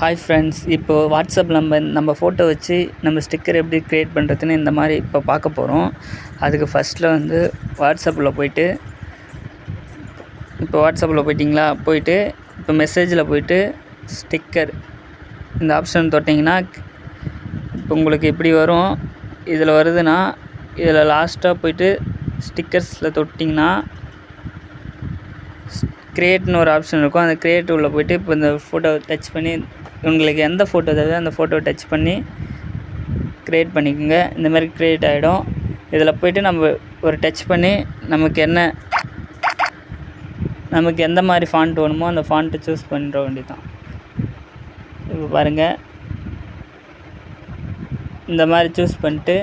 Hi friends இப்போ WhatsApp நம்ம நம்ம ஃபோட்டோ வச்சு நம்ம ஸ்டிக்கர் எப்படி க்ரியேட் பண்ணுறதுன்னு இந்த மாதிரி இப்போ பார்க்க போகிறோம் அதுக்கு ஃபஸ்ட்டில் வந்து வாட்ஸ்அப்பில் போயிட்டு இப்போ வாட்ஸ்அப்பில் போயிட்டிங்களா? போயிட்டு இப்போ மெசேஜில் போயிட்டு ஸ்டிக்கர் இந்த ஆப்ஷன் தொட்டிங்கன்னா இப்போ உங்களுக்கு எப்படி வரும்? இதில் வருதுன்னா இதில் லாஸ்ட்டாக போயிட்டு ஸ்டிக்கர்ஸில் தொட்டிங்கன்னா கிரியேட்னு ஒரு ஆப்ஷன் இருக்கும். அந்த கிரியேட் உள்ளே போயிட்டு இப்போ இந்த ஃபோட்டோ டச் பண்ணி உங்களுக்கு எந்த ஃபோட்டோ தேவையோ அந்த ஃபோட்டோ டச் பண்ணி க்ரியேட் பண்ணிக்கோங்க. இந்த மாதிரி க்ரியேட் ஆகிடும் இதில் போய்ட்டு நம்ம ஒரு டச் பண்ணி நமக்கு என்ன நமக்கு எந்த மாதிரி ஃபாண்ட் வேணுமோ அந்த ஃபாண்ட்டை சூஸ் பண்ணிட வேண்டியதுதான். இப்போ பாருங்கள் இந்த மாதிரி சூஸ் பண்ணிட்டு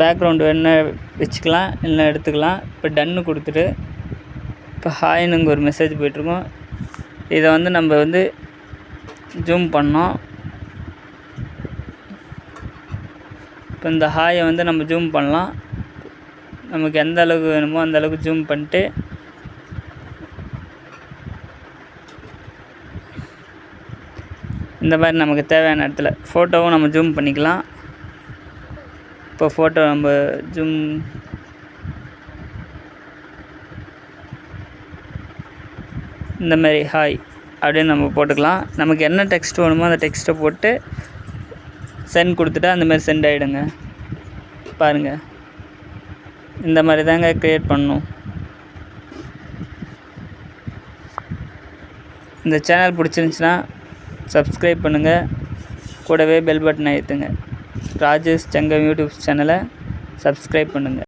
பேக்ரவுண்டு வேணா வச்சுக்கலாம் இல்லைனா எடுத்துக்கலாம். இப்போ டன்னு கொடுத்துட்டு இப்போ ஹாய்னு இங்கே ஒரு மெசேஜ் போயிட்டுருக்கோம். இதை வந்து நம்ம வந்து ஜூம் பண்ணோம். இப்போ இந்த ஹாயை வந்து நம்ம ஜூம் பண்ணலாம். நமக்கு எந்த அளவுக்கு வேணுமோ அந்த அளவுக்கு ஜூம் பண்ணிட்டு இந்த மாதிரி நமக்கு தேவையான இடத்துல ஃபோட்டோவும் நம்ம ஜூம் பண்ணிக்கலாம். இப்போ ஃபோட்டோ நம்ம ஜூம் இந்த மாதிரி ஹாய் அப்படின்னு நம்ம போட்டுக்கலாம். நமக்கு என்ன டெக்ஸ்ட் வேணுமோ அந்த டெக்ஸ்ட்டை போட்டு சென்ட் கொடுத்துட்டா அந்த மாதிரி சென்ட் ஆகிடுங்க பாருங்கள் இந்த மாதிரி தாங்க க்ரியேட் பண்ணணும். இந்த சேனல் பிடிச்சிருந்துச்சின்னா சப்ஸ்கிரைப் பண்ணுங்கள் கூடவே பெல் பட்டன் ஏற்றுங்க ராஜேஷ் சங்கம் யூடியூப் சேனலை சப்ஸ்கிரைப் பண்ணுங்கள்